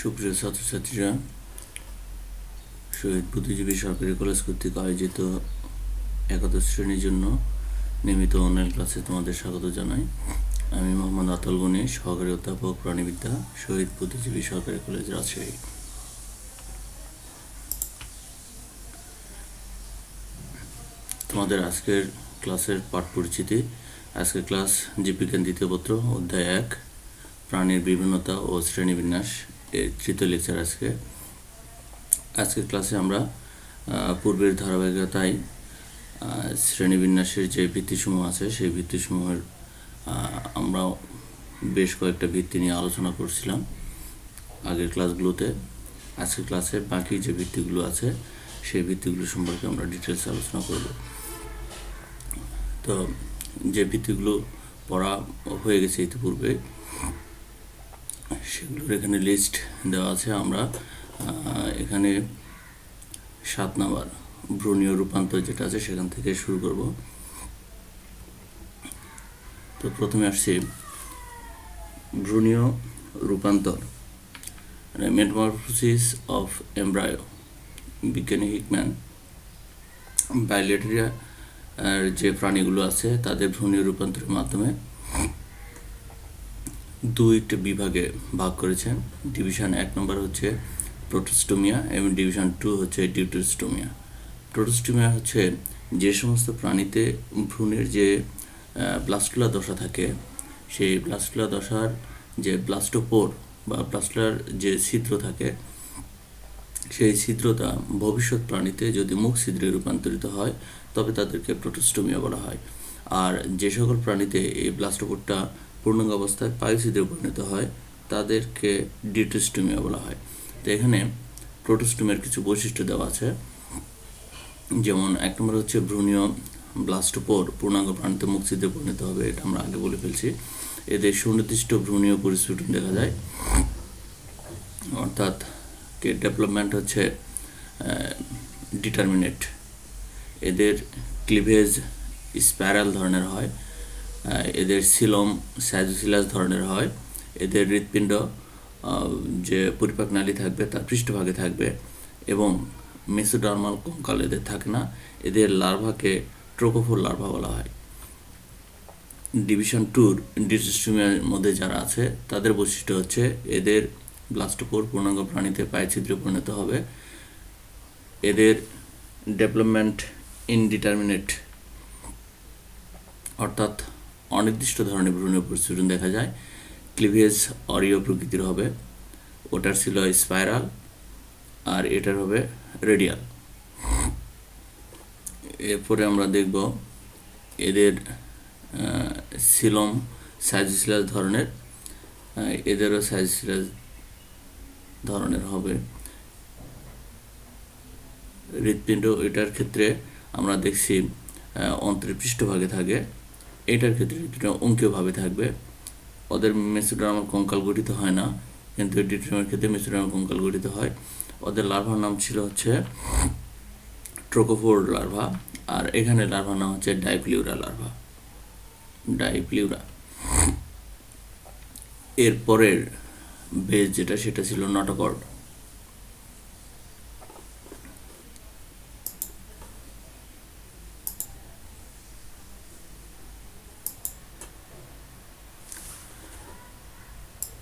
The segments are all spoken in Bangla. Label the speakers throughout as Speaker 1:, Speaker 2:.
Speaker 1: সুপ্রিয় ছাত্রছাত্রীরা, শহীদ বুদ্ধিজীবী সরকারি কলেজ কর্তৃক আয়োজিত একাদশ শ্রেণির জন্য নিয়মিত অনলাইন ক্লাসে তোমাদের স্বাগত জানাই। আমি মোহাম্মদ আতল গনি, সহকারী অধ্যাপক প্রাণীবিদ্যা, শহীদ বুদ্ধিজীবী সরকারি কলেজ রাজশাহী তোমাদের আজকের ক্লাসের পাঠ পরিচিতি, আজকের ক্লাস জীববিজ্ঞান দ্বিতীয় পত্র, অধ্যায় এক, প্রাণীর বিভিন্নতা ও শ্রেণীবিন্যাস। তৃতীয় লেকচার আজকে। আজকের ক্লাসে আমরা পূর্বের ধারাবাহিকতায় শ্রেণীবিন্যাসের যে ভিত্তিসমূহ আছে, সেই ভিত্তিসমূহের আমরা বেশ কয়েকটা ভিত্তি নিয়ে আলোচনা করছিলাম আগের ক্লাসগুলোতে আজকের ক্লাসে বাকি যে ভিত্তিগুলো আছে, সেই ভিত্তিগুলো সম্পর্কে আমরা ডিটেলস আলোচনা করব। তো, যে ভিত্তিগুলো পড়া হয়ে গেছে ইতিপূর্বে সেগুলোর এখানে লিস্ট দেওয়া আছে। আমরা এখানে সাত নাম্বার ভ্রূণীয় রূপান্তর যেটা আছে সেখান থেকে শুরু করব। তো প্রথমে আসছি ভ্রূণীয় রূপান্তর মেটামরফোসিস অফ এমব্রায়ো বিজ্ঞানী হিকম্যান। বাইলেটেরিয়া আর যে প্রাণীগুলো আছে, তাদের ভ্রূণীয় রূপান্তরের মাধ্যমে দুইটা বিভাগে ভাগ করেছেন। ডিভিশন এক নম্বর হচ্ছে প্রোটোস্টোমিয়া এবং ডিভিশন টু হচ্ছে ডিউটোস্টোমিয়া প্রোটোস্টোমিয়া হচ্ছে যে সমস্ত প্রাণীতে ভ্রূণের যে ব্লাস্টুলা দশা থাকে, সেই ব্লাস্টুলা দশার যে ব্লাস্টোপোর বা প্লাস্টুলার যে ছিদ্র থাকে, সেই ছিদ্রতা ভবিষ্যৎ প্রাণীতে যদি মুখ ছিদ্রে রূপান্তরিত হয়, তবে তাদেরকে প্রোটোস্টোমিয়া বলা হয়। আর যে সকল প্রাণীতে এই ব্লাস্টোপোরটা পূর্ণাঙ্গ অবস্থায় ছিদ্রে পরিণত হয়, তাদেরকে ডিটোস্টোমিয়া বলা হয়। তো এখানে প্রোটোস্টোমিয়ার কিছু বৈশিষ্ট্য দেওয়া আছে। যেমন এক নম্বর হচ্ছে ভ্রূণীয় ব্লাস্টোপোর পূর্ণাঙ্গ প্রাণীতে ছিদ্রে পরিণত হবে, এটা আমরা আগে বলে ফেলছি। এদের সুনির্দিষ্ট ভ্রূণীয় পরিস্ফুটন দেখা যায়। অর্থাৎ কে ডেভেলপমেন্ট হচ্ছে ডিটারমিনেট। এদের ক্লিভেজ স্প্যারাল ধরনের হয়। এদের সিলম স্যাজোসিলাস ধরনের হয়। এদের হৃৎপিণ্ড যে পরিপাক নালী থাকবে, তার পৃষ্ঠভাগে থাকবে এবং মেসোডার্মাল কঙ্কাল এদের থাকে না। এদের লার্ভাকে ট্রোকোফোর লার্ভা বলা হয়। ডিভিশন টুর ডিসিস্টুমিয়ার মধ্যে যারা আছে, তাদের বৈশিষ্ট্য হচ্ছে এদের ব্লাস্টোপোর পূর্ণাঙ্গ প্রাণীতে পায়ে ছিদ্রে পরিণত হবে। এদের ডেভেলপমেন্ট ইনডিটারমিনেট, অর্থাৎ অনির্দিষ্ট ধরনের ভ্রূণীয় পরিস্থিতি দেখা যায়। ক্লিভেজ অরিও প্রকৃতির হবে। ওটার ছিল স্পাইরাল আর এটার হবে রেডিয়াল। এরপরে আমরা দেখব এদের সিলম সাইজিসিলাস ধরনের এদেরও সাইজিসিলাস ধরনের হবে। হৃৎপিণ্ড এটার ক্ষেত্রে আমরা দেখছি অন্ত্রের পৃষ্ঠভাগে থাকে। এটার ক্ষেত্রে হৃৎপিণ্ড অঙ্কীয়ভাবে থাকবে। ওদের মেসোডার্মাল কঙ্কাল গঠিত হয় না, কিন্তু ডিট্রিমের ক্ষেত্রে মেসোডার্মাল কঙ্কাল গঠিত হয়। ওদের লার্ভার নাম ছিল হচ্ছে ট্রোকোফোর লার্ভা, আর এখানে লার্ভার নাম হচ্ছে ডাইপ্লিউরা লার্ভা। ডাইপ্লিউরা। এরপরের বেজ যেটা, সেটা ছিল নটকর্ড।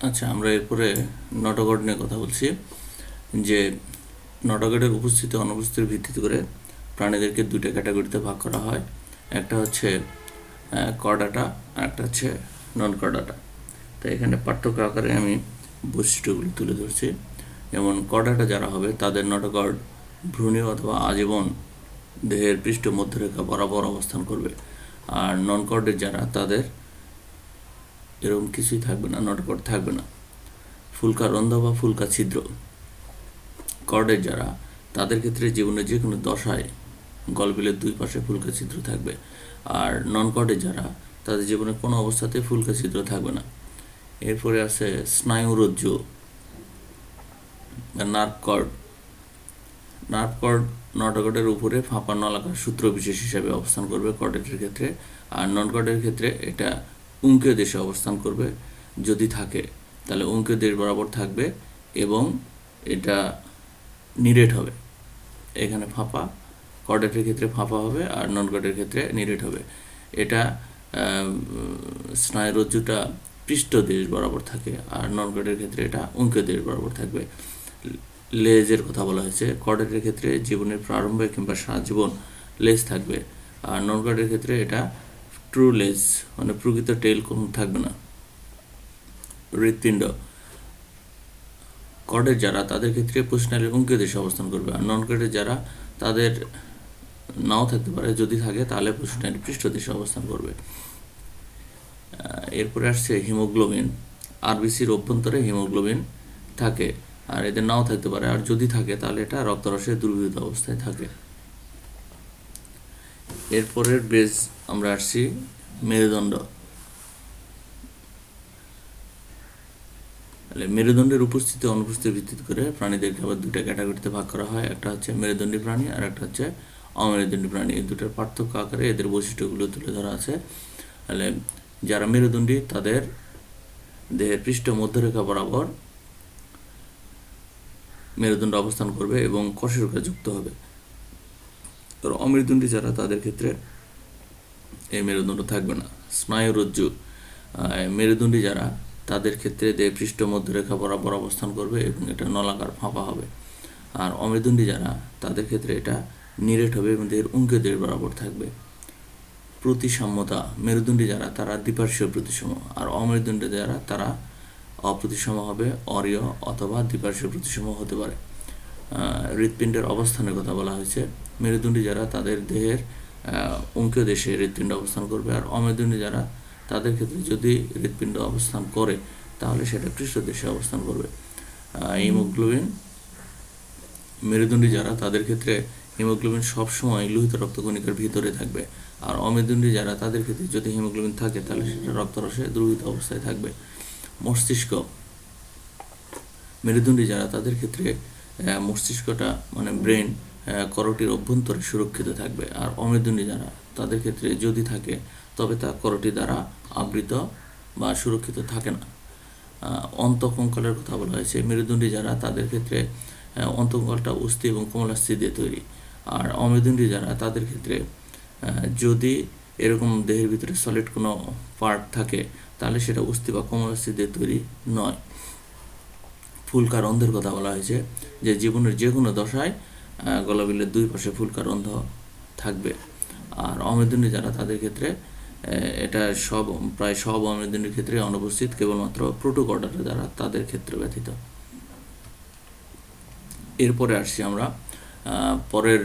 Speaker 1: আচ্ছা আমরা এরপরে নটগড নিয়ে কথা বলছি, যে নটগডের উপস্থিতি, অনুপস্থিতির ভিত্তিতে করে প্রাণীদেরকে দুইটা ক্যাটাগরিতে ভাগ করা হয়। একটা হচ্ছে কডাটা আর একটা হচ্ছে নন কর্ডাটা তো এখানে পার্থক্য আকারে আমি বৈশিষ্ট্যগুলি তুলে ধরছি। যেমন কডাটা যারা হবে, তাদের নটকর্ড ভ্রূণীয় অথবা আজীবন দেহের পৃষ্ঠ মধ্যরেখা বরাবর অবস্থান করবে। আর নন কর্ডের যারা, তাদের এরকম কিছুই থাকবে না নটকট থাকবে না। ফুলকা রন্ধ বা ফুলকা ছিদ্র। কর্ডের যারা, তাদের ক্ষেত্রে জীবনের যে কোনো দশায় গলবিলের দুই পাশে ফুলকা ছিদ্র থাকবে। আর নন কর্ডের যারা, তাদের জীবনে কোনো অবস্থাতে ফুলকা ছিদ্র থাকবে না। এরপরে আছে স্নায়ুরজ্জু নার্ভ কর্ড। নার্ভ কর্ড নটকটের উপরে ফাঁপা নলাকার সূত্র বিশেষ হিসাবে অবস্থান করবে কর্ডেটের ক্ষেত্রে। আর নন কর্ডের ক্ষেত্রে এটা উঙ্কীয় দেশে অবস্থান করবে, যদি থাকে, তাহলে উঙ্কীয় দেশ বরাবর থাকবে এবং এটা নিরেট হবে। এখানে ফাঁপা কর্ডেটের ক্ষেত্রে ফাঁপা হবে আর নন কর্ডের ক্ষেত্রে নিরেট হবে। এটা স্নায়ুরজ্জুটা পৃষ্ঠ দেশ বরাবর থাকে আর নন কর্ডের ক্ষেত্রে এটা উঙ্কে দেশ বরাবর থাকবে। লেজের কথা বলা হয়েছে কর্ডেটের ক্ষেত্রে জীবনের প্রারম্ভে কিংবা সারা জীবন লেজ থাকবে আর নন কর্ডের ক্ষেত্রে এটা ট্রু লেজ মানে প্রকৃত টেল কোনো থাকবে না। হৃৎপিণ্ড। কর্ডের যারা, তাদের ক্ষেত্রে পুষ্ণালীর উঙ্কে দেশে অবস্থান করবে। আর নন কর্ডের যারা, তাদের নাও থাকতে পারে, যদি থাকে, তাহলে পুষ্ণালী পৃষ্ঠদেশে অবস্থান করবে। এরপরে আসছে হিমোগ্লোবিন। আরবিসির অভ্যন্তরে হিমোগ্লোবিন থাকে, আর এদের নাও থাকতে পারে। আর যদি থাকে, তাহলে এটা রক্তরসে দুর্বৃত অবস্থায় থাকে। এরপরের বেজ আমরা আসছি মেরুদণ্ড। তাহলে মেরুদণ্ডের উপস্থিতি, অনুপস্থিতির ভিত্তি করে প্রাণীদেরকে আবার দুটো ক্যাটাগরিতে ভাগ করা হয়। একটা হচ্ছে মেরুদণ্ডী প্রাণী আর একটা হচ্ছে অমেরুদণ্ডী প্রাণী। এই দুটোর পার্থক্য আকারে এদের বৈশিষ্ট্যগুলো তুলে ধরা আছে। তাহলে যারা মেরুদণ্ডী, তাদের দেহের পৃষ্ঠ মধ্যরেখা বরাবর মেরুদণ্ড অবস্থান করবে এবং কশেরুকা যুক্ত হবে। অমেরুদণ্ডী যারা, তাদের ক্ষেত্রে এই মেরুদণ্ড থাকবে না। স্নায়ুরজ্জু মেরুদণ্ডী যারা, তাদের ক্ষেত্রে দেহ পৃষ্ঠ মধ্যরেখা বরাবর অবস্থান করবে এবং এটা নলাকার ফাঁপা হবে। আর অমেরুদণ্ডী যারা, তাদের ক্ষেত্রে এটা নিরেট হবে এবং দেহের উঙ্কে দেহ বরাবর থাকবে। প্রতিসাম্যতা, মেরুদণ্ডী যারা, তারা দ্বিপার্শ্বীয় প্রতিসম, আর অমেরুদণ্ডী যারা, তারা অপ্রতিসম হবে, অরীয় অথবা দ্বিপার্শ্বীয় প্রতিসম হতে পারে। হৃৎপিণ্ডের অবস্থানের কথা বলা হয়েছে। মেরুদণ্ডী যারা তাদের দেহের অঙ্কীয় দেশে হৃৎপিণ্ড অবস্থান করবে আর অমেরুদণ্ডী যারা তাদের ক্ষেত্রে যদি হৃৎপিণ্ড অবস্থান করে, তাহলে সেটা পৃষ্ঠদেশে অবস্থান করবে। হিমোগ্লোবিন, মেরুদণ্ডী যারা তাদের ক্ষেত্রে হিমোগ্লোবিন সবসময় লোহিত রক্তকণিকার ভিতরে থাকবে আর অমেরুদণ্ডী যারা তাদের ক্ষেত্রে যদি হিমোগ্লোবিন থাকে, তাহলে সেটা রক্তরসে দ্রবীত অবস্থায় থাকবে। মস্তিষ্ক, মেরুদণ্ডী যারা তাদের ক্ষেত্রে মস্তিষ্কটা মানে ব্রেন করটির অভ্যন্তরে সুরক্ষিত থাকবে। আর অমেরুদণ্ডী যারা তাদের ক্ষেত্রে যদি থাকে, তবে তা করটি দ্বারা আবৃত বা সুরক্ষিত থাকে না। অন্তঃকঙ্কালের কথা বলা হয়েছে। মেরুদণ্ডী যারা তাদের ক্ষেত্রে অন্তঃকঙ্কালটা অস্থি এবং কমলাস্থি দিয়ে তৈরি। আর অমেরুদণ্ডী যারা তাদের ক্ষেত্রে যদি এরকম দেহের ভিতরে সলিড কোনো পার্ট থাকে, তাহলে সেটা অস্থি বা কমলাস্থি দিয়ে তৈরি নয়। ফুলকা অন্ধের কথা বলা হয়েছে যে জীবনের যে কোনো দশায় গলাবিলের দুই পাশে ফুলকার অন্ধ থাকবে। আর অমেরুদণ্ডী যারা, তাদের ক্ষেত্রে এটা সব, প্রায় সব অমেরুদণ্ডীর ক্ষেত্রে অনুপস্থিত, কেবলমাত্র প্রোটোকর্ডার যারা, তাদের ক্ষেত্রে ব্যথিত এরপরে আসছি আমরা পরের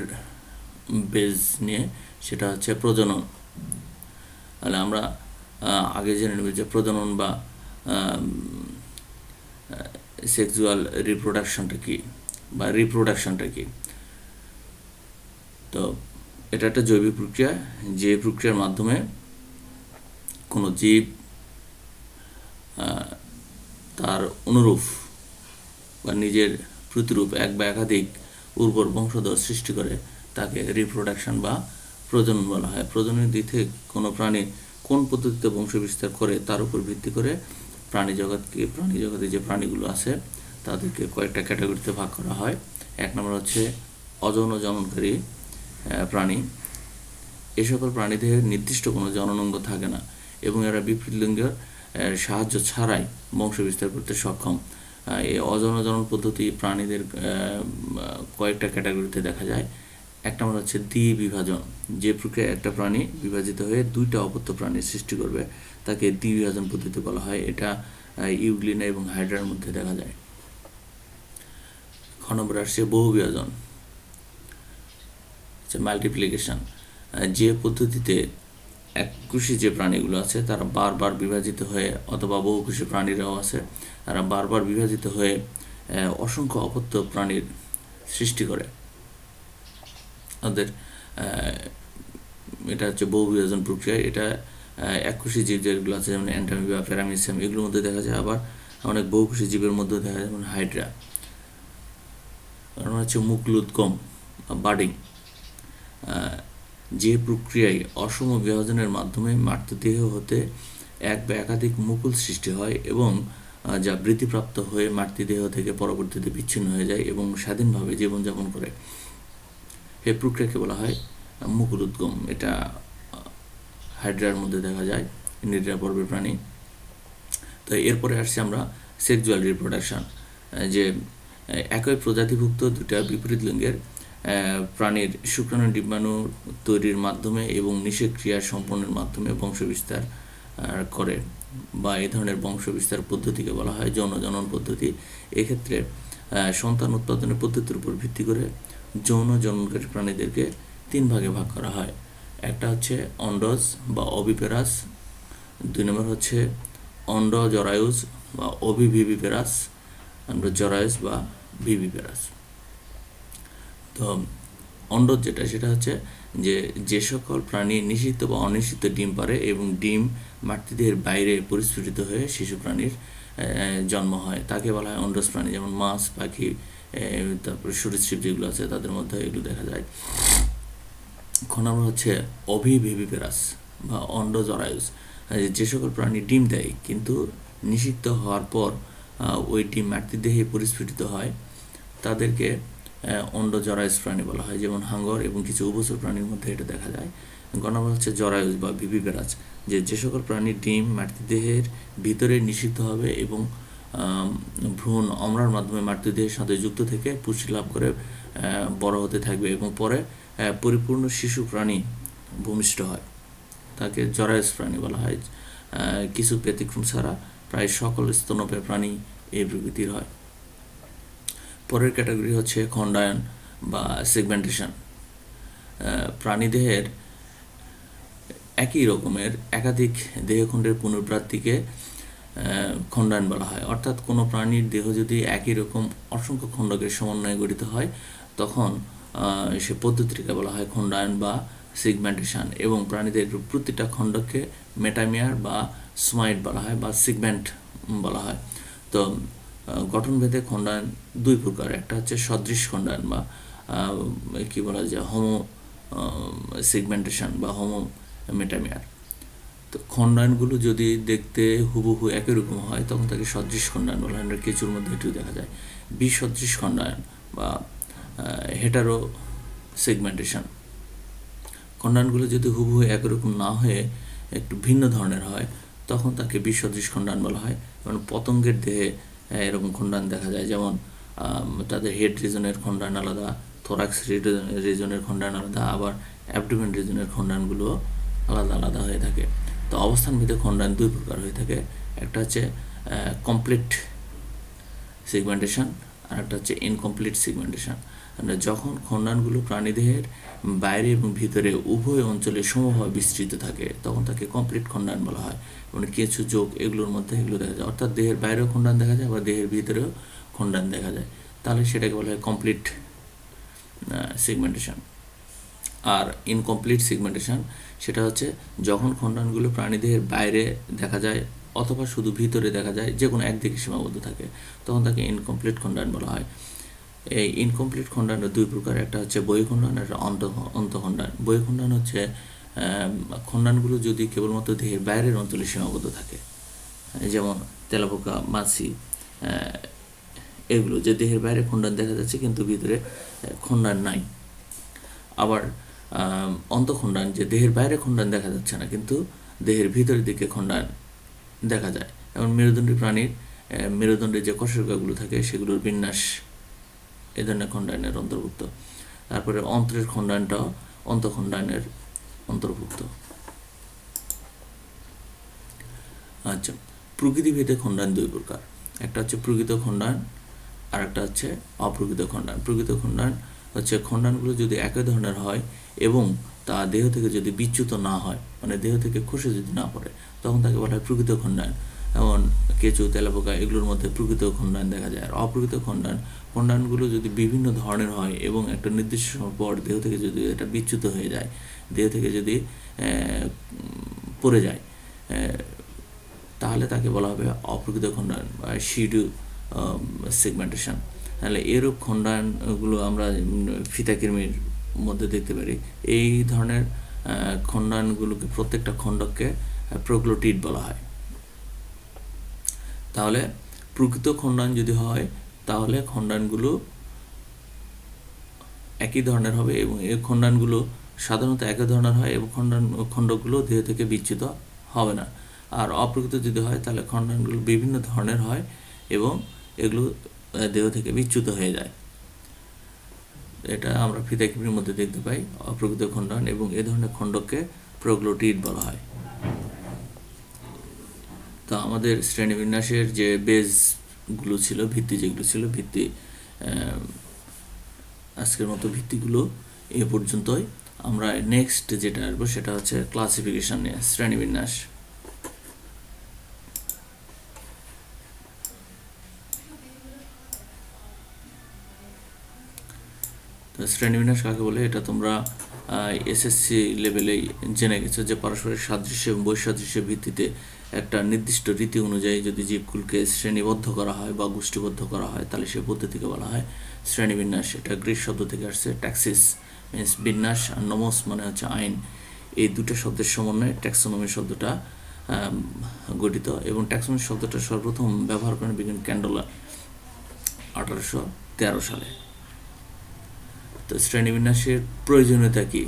Speaker 1: বেজ নিয়ে, সেটা হচ্ছে প্রজনন। তাহলে আমরা আগে জেনে নেব যে প্রজনন বা সেক্সুয়াল রিপ্রোডাকশনটা কি বা রিপ্রোডাকশনটা কি? তো এটা একটা জৈবিক প্রক্রিয়া, যে প্রক্রিয়ার মাধ্যমে কোনো জীব তার অনুরূপ বা নিজের প্রতিরূপ এক বা একাধিক উর্বর বংশধর সৃষ্টি করে তাকে রিপ্রোডাকশন বা প্রজনন বলা হয়। প্রজননের দিক থেকে কোনো প্রাণী কোন পদ্ধতিতে বংশ বিস্তার করে তার উপর ভিত্তি করে প্রাণী জগৎকে প্রাণী জগতে যে প্রাণীগুলো আছে, তাদেরকে কয়েকটা ক্যাটাগরিতে ভাগ করা হয়। এক নম্বর হচ্ছে অযৌন জননকারী প্রাণী। এ সকল প্রাণীদের নির্দিষ্ট কোনো জননাঙ্গ থাকে না এবং এরা বিপরীত লিঙ্গের সাহায্য ছাড়াই বংশ বিস্তার করতে সক্ষম। এই অযৌন জনন পদ্ধতি প্রাণীদের কয়েকটা ক্যাটাগরিতে দেখা যায়। এক নম্বর হচ্ছে দ্বি বিভাজন যে প্রক্রিয়ায় একটা প্রাণী বিভাজিত হয়ে দুইটা অপত্য প্রাণীর সৃষ্টি করবে। তাকে দ্বিবিভাজন পদ্ধতি বলা হয়। এটা ইউগ্লিনা এবং হাইড্রার মধ্যে দেখা যায়। নম্বর আসছে বহু বিভাজন মাল্টিপ্লিকেশন যে পদ্ধতিতে এককোষী যে প্রাণীগুলো আছে, তারা বারবার বিভাজিত হয়ে, অথবা বহুকোষী প্রাণীরাও আছে, তারা বারবার বিভাজিত হয়ে অসংখ্য অপত্য প্রাণীর সৃষ্টি করে। তাদের এটা হচ্ছে বহু বিভাজন প্রক্রিয়া। এটা এককোষী জীব যেগুলো আছে, যেমন অ্যান্টামিবা প্যারামিসিয়াম এগুলোর মধ্যে দেখা যায় আবার অনেক বহুকোষী জীবের মধ্যে দেখা যায়, যেমন হাইড্রা কারণ হচ্ছে মুকলুদগম বাডিং। যে প্রক্রিয়ায় অসম বিভাজনের মাধ্যমে মাতৃদেহ হতে এক বা একাধিক মুকুল সৃষ্টি হয় এবং যা বৃদ্ধিপ্রাপ্ত হয়ে মাতৃদেহ থেকে পরবর্তীতে বিচ্ছিন্ন হয়ে যায় এবং স্বাধীনভাবে জীবনযাপন করে। এই প্রক্রিয়াকে বলা হয় মুকুল উদ্গম। এটা হাইড্রার মধ্যে দেখা যায় নিদ্রা পর্বের প্রাণী। তো এরপরে আসছি আমরা সেক্সুয়াল রিপ্রোডাকশন যে, একই প্রজাতিভুক্ত দুটা বিপরীত লিঙ্গের প্রাণীর শুক্রাণু ডিম্বাণু তৈরির মাধ্যমে এবং নিষেক ক্রিয়া সম্পন্নের মাধ্যমে বংশবিস্তার করে বা এই ধরনের বংশবিস্তার পদ্ধতিকে বলা হয় যৌন জনন পদ্ধতি। এক্ষেত্রে সন্তান উৎপাদনের পদ্ধতির উপর ভিত্তি করে যৌন জননকারী প্রাণীদেরকে তিন ভাগে ভাগ করা হয়। একটা হচ্ছে অন্ডজ বা অবিপেরাস দুই নম্বর হচ্ছে অন্ড জরায়ুজ বা অভিভিভিপেরাস অন্ড জরায়ুজ বা ভিভিপেরাস তো অন্ডজ যেটা, সেটা হচ্ছে যে যে সকল প্রাণী নিষিদ্ধ বা অনিষিদ্ধ ডিম পারে এবং ডিম মাতৃদেহের বাইরে পরিস্ফুটিত হয়ে শিশু প্রাণীর জন্ম হয়। তাকে বলা হয় অন্ডজ প্রাণী, যেমন মাছ, পাখি তারপরে সরীসৃপ যেগুলো আছে, তাদের মধ্যে এগুলো দেখা যায়। খ নম্বর হচ্ছে অভিভিভিপেরাস বা অন্ডজরায়ুস যে সকল প্রাণী ডিম দেয়, কিন্তু নিষিদ্ধ হওয়ার পর ওই ডিম মাতৃদেহে পরিস্ফুটিত হয়। তাদেরকে অন্ড জরায়ুস প্রাণী বলা হয়, যেমন হাঙ্গর এবং কিছু উভচর প্রাণীর মধ্যে এটা দেখা যায়। গ হচ্ছে জরায়ুস বা ভিভিপেরাস, যে যে সকল প্রাণীর ডিম মাতৃদেহের ভিতরে নিষিদ্ধ হবে এবং ভ্রূণ অমরার মাধ্যমে মাতৃদেহের সাথে যুক্ত থেকে পুষ্টি লাভ করে বড় হতে থাকবে এবং পরে পরিপূর্ণ শিশু প্রাণী ভূমিষ্ঠ হয়। তাকে জরায়ুস প্রাণী বলা হয়। কিছু ব্যতিক্রম ছাড়া প্রায় সকল স্তন্যপায়ী প্রাণী এই প্রকৃতির হয়। পরের ক্যাটাগরি হচ্ছে খণ্ডায়ন বা সেগমেন্টেশন। প্রাণীদেহের একই রকমের একাধিক দেহখণ্ডের পুনর্প্রাপ্তিকে খণ্ডায়ন বলা হয়। অর্থাৎ কোনো প্রাণীর দেহ যদি একই রকম অসংখ্য খণ্ডকের সমন্বয়ে গঠিত হয়, তখন সে পদ্ধতিকে বলা হয় খণ্ডায়ন বা সিগমেন্টেশন এবং প্রাণীদের প্রতিটা খণ্ডকে মেটামিয়ার বা স্মাইট বলা হয় বা সিগমেন্ট বলা হয়। তো গঠনভেদে খণ্ডায়ন দুই প্রকার, একটা হচ্ছে সদৃশ খণ্ডায়ন বা কি বলা যায় হোমো সেগমেন্টেশন বা হোমো মেটামিয়ার তো খণ্ডায়নগুলো যদি দেখতে হুবহু একই রকম হয়, তখন তাকে সদৃশ খণ্ডায়ন বলা হয়। কেঁচুর মধ্যে এটিও দেখা যায়। বিসদৃশ খণ্ডায়ন বা হেটারো সেগমেন্টেশন খণ্ডায়নগুলো যদি হুবহু একই রকম না হয়ে একটু ভিন্ন ধরনের হয়, তখন তাকে বিসদৃশ খণ্ডান বলা হয় যেমন পতঙ্গের দেহে এরকম খণ্ডায়ন দেখা যায়। যেমন তাদের হেড রিজনের খণ্ডান আলাদা থোরাক্স রিজনের খণ্ডায়ন আলাদা, আবার অ্যাবডোমেন রিজনের খণ্ডায়নগুলো আলাদা আলাদা হয়ে থাকে। তো অবস্থানভিত্তিক খণ্ডায়ন দুই প্রকার হয়ে থাকে। একটা হচ্ছে কমপ্লিট সেগমেন্টেশন আর একটা হচ্ছে ইনকমপ্লিট সেগমেন্টেশন যখন খণ্ডানগুলো প্রাণীদেহের বাইরে এবং ভিতরে উভয় অঞ্চলে সমভাবে বিস্তৃত থাকে, তখন তাকে কমপ্লিট খণ্ডায়ন বলা হয়। মানে কিছু যোগ এগুলোর মধ্যে এগুলো দেখা যায়। অর্থাৎ দেহের বাইরেও খণ্ডান দেখা যায়, আবার দেহের ভিতরেও খণ্ডান দেখা যায়। তাহলে সেটাকে বলা হয় কমপ্লিট সেগমেন্টেশন আর ইনকমপ্লিট সেগমেন্টেশন সেটা হচ্ছে যখন খণ্ডানগুলো প্রাণীদেহের বাইরে দেখা যায় অথবা শুধু ভিতরে দেখা যায় যে কোনো একদিকে সীমাবদ্ধ থাকে, তখন তাকে ইনকমপ্লিট খণ্ডায়ন বলা হয়। এই ইনকমপ্লিট খণ্ডায়নের দুই প্রকার একটা হচ্ছে বহিখণ্ডায়ন আর একটা অন্ত অন্তখণ্ডায়ন বহিখণ্ডায়ন হচ্ছে আম, খণ্ডানগুলো যদি কেবলমাত্র দেহের বাইরের অঞ্চলে সীমাবদ্ধ থাকে যেমন তেলাপোকা মাছি এগুলো যে দেহের বাইরে খণ্ডান দেখা যাচ্ছে কিন্তু ভিতরে খণ্ডান নাই। আবার অন্তঃখণ্ডান যে দেহের বাইরে খণ্ডান দেখা যাচ্ছে না কিন্তু দেহের ভিতরের দিকে খণ্ডান দেখা যায়। এবং মেরুদণ্ডী প্রাণীর মেরুদণ্ডের যে কশরকাগুলো থাকে সেগুলোর বিন্যাস এ ধরনের খণ্ডায়নের অন্তর্ভুক্ত। তারপরে অন্ত্রের খণ্ডায়নটাও অন্তঃখণ্ডায়নের অন্তর্ভুক্ত। আচ্ছা প্রকৃতিভেদে খণ্ডায়ন দুই প্রকার। একটা হচ্ছে প্রকৃত খণ্ডায়ন আর একটা হচ্ছে অপ্রকৃত খণ্ডায়ন। প্রকৃত খণ্ডায়ন হচ্ছে খণ্ডায়নগুলো যদি একই ধরনের হয় এবং তা দেহ থেকে যদি বিচ্যুত না হয় মানে দেহ থেকে খসে যদি না পড়ে, তখন তাকে বলা হয় প্রকৃত খণ্ডায়ন। যেমন কেঁচু, তেলাপোকা এগুলোর মধ্যে প্রকৃত খণ্ডায়ন দেখা যায়। আর অপ্রকৃত খণ্ডায়ন, খণ্ডায়নগুলো যদি বিভিন্ন ধরনের হয় এবং একটা নির্দিষ্ট সময় পর দেহ থেকে যদি এটা বিচ্যুত হয়ে যায়, দেহ থেকে যদি পড়ে যায় তাহলে তাকে বলা হবে অপ্রকৃত খণ্ডায়ন বা শিডু সেগমেন্টেশন। তাহলে এরূপ খণ্ডায়নগুলো আমরা ফিতাকৃমির মধ্যে দেখতে পারি। এই ধরনের খণ্ডায়নগুলোকে প্রত্যেকটা খণ্ডককে প্রোগ্লোটিড বলা হয়। তাহলে প্রকৃত খণ্ডান যদি হয়, তাহলে খণ্ডানগুলো একই ধরনের হবে এবং এই খণ্ডানগুলো সাধারণত একই ধরনের হয় এবং খণ্ডান খণ্ডগুলো দেহ থেকে বিচ্যুত হবে না। আর অপ্রকৃত যদি হয়, তাহলে খণ্ডানগুলো বিভিন্ন ধরনের হয় এবং এগুলো দেহ থেকে বিচ্যুত হয়ে যায়। এটা আমরা ফিতাকিপির মধ্যে দেখতে পাই, অপ্রকৃত খণ্ডন এবং এ ধরনের খণ্ডকে প্রোগ্লোটিড বলা হয়। তো আমাদের শ্রেণীবিন্যাসের যে বেসগুলো ছিল, ভিত্তি যেগুলো ছিল, ভিত্তি আজকের মতো ভিত্তিগুলো এ পর্যন্তই। আমরা নেক্সট যেটা আসব সেটা হচ্ছে ক্লাসিফিকেশন নিয়ে, শ্রেণীবিন্যাস। শ্রেণীবিন্যাস কাকে বলে? এটা তোমরা এসএসসি লেভেলেই জেনে গেছো যে পারস্পরিক সাদৃশ্য এবং বৈসাদৃশ্যের ভিত্তিতে একটা নির্দিষ্ট রীতি অনুযায়ী যদি জীবকুলকে শ্রেণীবদ্ধ করা হয় বা গোষ্ঠীবদ্ধ করা হয়, তাহলে সে পদ্ধতিকে বলা হয় শ্রেণীবিন্যাস। এটা গ্রিক শব্দ থেকে আসছে, ট্যাক্সিস মিনস বিন্যাস আর নমস মানে হচ্ছে আইন। এই দুটো শব্দের সমন্বয়ে ট্যাক্সোনমি শব্দটা গঠিত এবং ট্যাক্সোনমি শব্দটা সর্বপ্রথম ব্যবহার করেন বিজ্ঞান ক্যান্ডোলা আঠারোশো তেরো সালে। তো শ্রেণীবিন্যাসের প্রয়োজনীয়তা কি?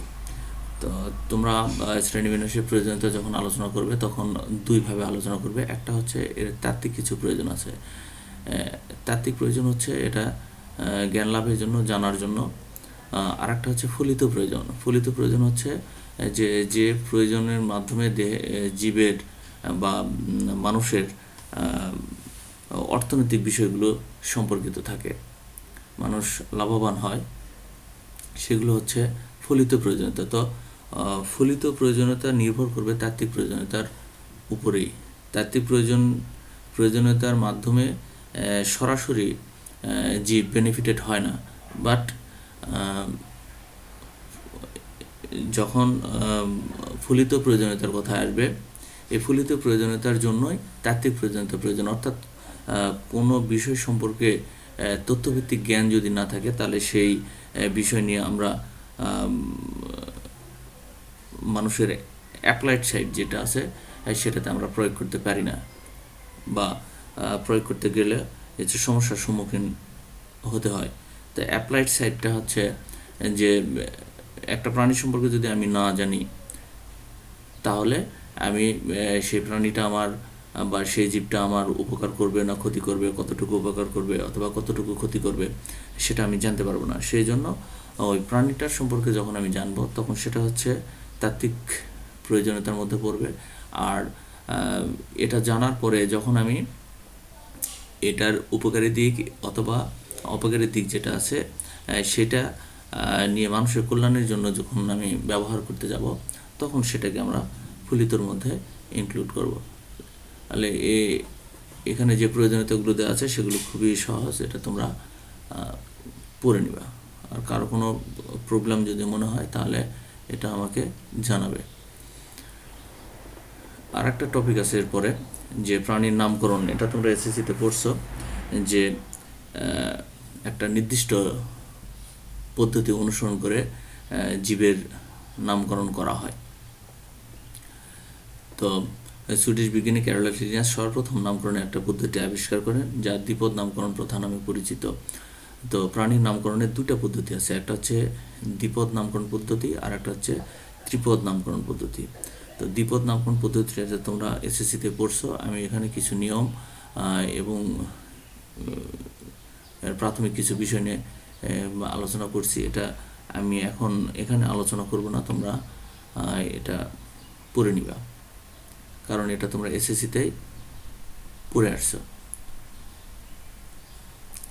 Speaker 1: তো তোমরা আহ, শ্রেণীবিন্যাসের প্রয়োজনীয়তা যখন আলোচনা করবে তখন দুইভাবে আলোচনা করবে। একটা হচ্ছে এর তাত্ত্বিক কিছু প্রয়োজন আছে। তাত্ত্বিক প্রয়োজন হচ্ছে এটা জ্ঞান লাভের জন্য জানার জন্য। আর একটা হচ্ছে ফলিত প্রয়োজন। ফলিত প্রয়োজন হচ্ছে যে যে প্রয়োজনের মাধ্যমে দেহে জীবের বা মানুষের অর্থনৈতিক বিষয়গুলো সম্পর্কিত থাকে। মানুষ লাভবান হয়। সেগুলো হচ্ছে ফলিত প্রয়োজনীয়তা। তো ফলিত প্রয়োজনীয়তা নির্ভর করবে তাত্ত্বিক প্রয়োজনীয়তার উপরেই। তাত্ত্বিক প্রয়োজন প্রয়োজনীয়তার মাধ্যমে সরাসরি জীব বেনিফিটেড হয় না। বাট যখন ফলিত প্রয়োজনীয়তার কথা আসবে এই ফলিত প্রয়োজনীয়তার জন্যই তাত্ত্বিক প্রয়োজনীয়তা প্রয়োজন। অর্থাৎ কোনো বিষয় সম্পর্কে তথ্যভিত্তিক জ্ঞান যদি না থাকে তাহলে সেই বিষয় নিয়ে আমরা আম, মানুষের অ্যাপ্লাইড সাইড যেটা আছে সেটাতে আমরা প্রয়োগ করতে পারি না। বা প্রয়োগ করতে গেলে কিছু সমস্যার সম্মুখীন হতে হয়। তো অ্যাপ্লাইড সাইডটা হচ্ছে যে, একটা প্রাণী সম্পর্কে যদি আমি না জানি, তাহলে আমি সেই প্রাণীটা আমার, বা সেই জীবটা আমার উপকার করবে না ক্ষতি করবে, কতটুকু উপকার করবে অথবা কতটুকু ক্ষতি করবে, সেটা আমি জানতে পারব না। সেই জন্য ওই প্রাণীটার সম্পর্কে যখন আমি জানব, তখন সেটা হচ্ছে তাত্ত্বিক প্রয়োজনীয়তার মধ্যে পড়বে। আর এটা জানার পরে যখন আমি এটার উপকারী দিক অথবা অপকারী দিক যেটা আছে সেটা নিয়ে মানুষের কল্যাণের জন্য যখন আমি ব্যবহার করতে যাব, তখন সেটাকে আমরা ফুলিতর মধ্যে ইনক্লুড করব। তাহলে এ, এখানে যে প্রয়োজনীয়তাগুলো দেওয়া আছে সেগুলো খুবই সহজ, এটা তোমরা পড়ে নিবা। আর কারও কোনো প্রবলেম যদি মনে হয় তাহলে এটা আমাকে জানাবে। আর একটা টপিক আছে এরপরে, যে প্রাণীর নামকরণ, এটা তোমরা এসএসসিতে পড়ছো, যে একটা নির্দিষ্ট পদ্ধতি অনুসরণ করে জীবের নামকরণ করা হয়। তো সুইডিশ বিজ্ঞানী ক্যারোলা সর্বপ্রথম নামকরণের একটা পদ্ধতি আবিষ্কার করেন, যা দ্বিপদ নামকরণ প্রথা নামে পরিচিত। তো প্রাণীর নামকরণের দুটা পদ্ধতি আছে, একটা হচ্ছে দ্বিপদ নামকরণ পদ্ধতি আর একটা হচ্ছে ত্রিপদ নামকরণ পদ্ধতি। তো দ্বিপদ নামকরণ পদ্ধতিটা যে তোমরা এসএসসিতে পড়ছো, আমি এখানে কিছু নিয়ম এবং প্রাথমিক কিছু বিষয় নিয়ে আলোচনা করছি। এটা আমি এখন এখানে আলোচনা করব না, তোমরা এটা পড়ে নিবা। কারণ এটা তোমরা এসএসসিতেই পড়ে আসছো।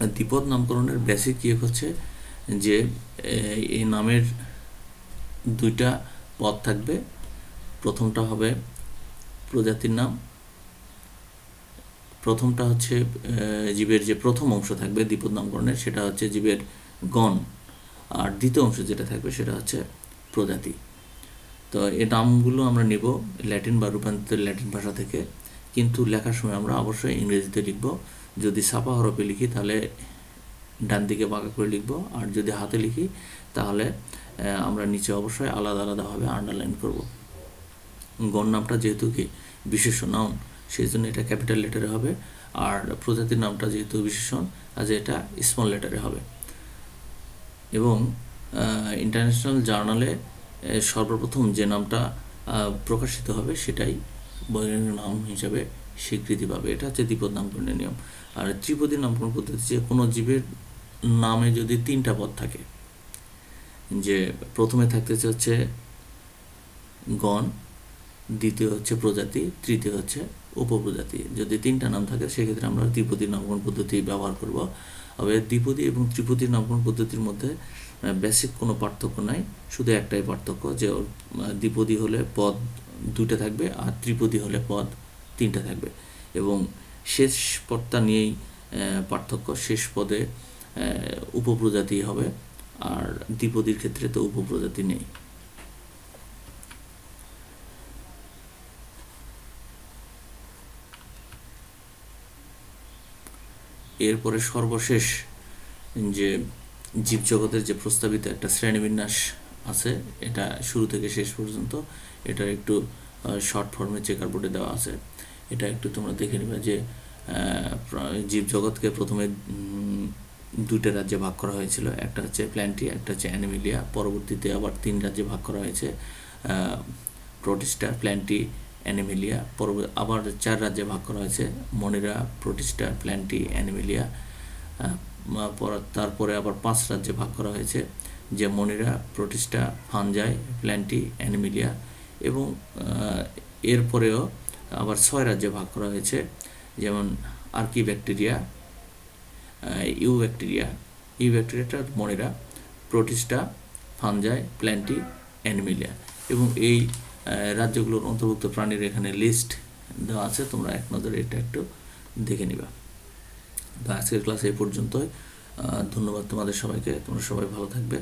Speaker 1: দ্বিপদ নামকরণের বেসিক ইয়ে হচ্ছে? যে এই নামের দুইটা পদ থাকবে। প্রথমটা হবে প্রজাতির নাম। প্রথমটা হচ্ছে জীবের যে প্রথম অংশ থাকবে দ্বিপদ নামকরণের, সেটা হচ্ছে জীবের গণ। আর দ্বিতীয় অংশ যেটা থাকবে, সেটা হচ্ছে প্রজাতি। তো এই নামগুলো আমরা নিব ল্যাটিন বা রূপান্তরিত ল্যাটিন ভাষা থেকে। কিন্তু লেখার সময় আমরা অবশ্যই ইংরেজিতে লিখব। যদি ছাপা হরফে লিখি, তাহলে ডান দিকে বাঁকা করে লিখব। আর যদি হাতে লিখি, তাহলে আমরা নিচে অবশ্যই আলাদা আলাদাভাবে আন্ডারলাইন করব। গণ নামটা যেহেতু কি বিশেষ নাউন সেই জন্য এটা ক্যাপিটাল লেটারে হবে। আর প্রজাতির নামটা যেহেতু বিশেষণ, আজ এটা স্মল লেটারে হবে। এবং ইন্টারন্যাশনাল জার্নালে সর্বপ্রথম যে নামটা প্রকাশিত হবে, সেটাই বৈজ্ঞানিক নাম হিসাবে স্বীকৃতি পাবে। এটা হচ্ছে দ্বিপদ নামকরণের নিয়ম। আর ত্রিপদী নামকরণ পদ্ধতি যে কোনো জীবের নামে যদি তিনটা পদ থাকে, যে প্রথমে থাকতেছে হচ্ছে গণ, দ্বিতীয় হচ্ছে প্রজাতি, তৃতীয় হচ্ছে উপপ্রজাতি। যদি তিনটা নাম থাকে, সেক্ষেত্রে আমরা দ্বিপদী নামকরণ পদ্ধতি ব্যবহার করব। তবে দ্বিপদী এবং ত্রিপদী নামকরণ পদ্ধতির মধ্যে বেসিক কোনো পার্থক্য নাই। শুধু একটাই পার্থক্য যে দ্বিপদী হলে পদ দুইটা থাকবে আর ত্রিপদী হলে পদ তিনটা থাকবে। এবং শেষ পদটা নিয়েই পার্থক্য শেষ পদে উপপ্রজাতি হবে আর দ্বিপদীর ক্ষেত্রে তো উপপ্রজাতি নেই। এরপরে সর্বশেষ যে জীবজগতের যে প্রস্তাবিত একটা শ্রেণীবিন্যাস আছে, এটা শুরু থেকে শেষ পর্যন্ত এটা একটু শর্ট ফর্মে চেকার বোর্ডে দেওয়া আছে। এটা একটু তোমরা দেখে নেবে যে জীবজগৎকে প্রথমে দুইটা রাজ্যে ভাগ করা হয়েছিল। একটা হচ্ছে প্ল্যান্টি একটা হচ্ছে অ্যানিমিলিয়া পরবর্তীতে আবার তিন রাজ্যে ভাগ করা হয়েছে প্রোটিস্টা প্ল্যান্টি অ্যানিমিলিয়া পরবর্তী আবার চার রাজ্যে ভাগ করা হয়েছে মনিরা প্রোটিস্টা প্ল্যান্টি অ্যানিমিলিয়া পর- তারপরে আবার পাঁচ রাজ্যে ভাগ করা হয়েছে, যে Monera Protista Fungi Plantae Animalia এবং এরপরেও আবার ছয় রাজ্যে ভাগ করা হয়েছে, যেমন আর্কি ব্যাকটেরিয়া ইউ ব্যাকটেরিয়া ইউ ব্যাকটেরিয়াটা Monera, Protista Fungi Plantae, Animalia. এবং এই রাজ্যগুলোর অন্তর্ভুক্ত প্রাণীর এখানে লিস্ট দেওয়া আছে, তোমরা এক নজরে এটা একটু দেখে নিবা। তো আজকের ক্লাস এই পর্যন্তই। ধন্যবাদ তোমাদের সবাইকে। তোমরা সবাই ভালো থাকবে।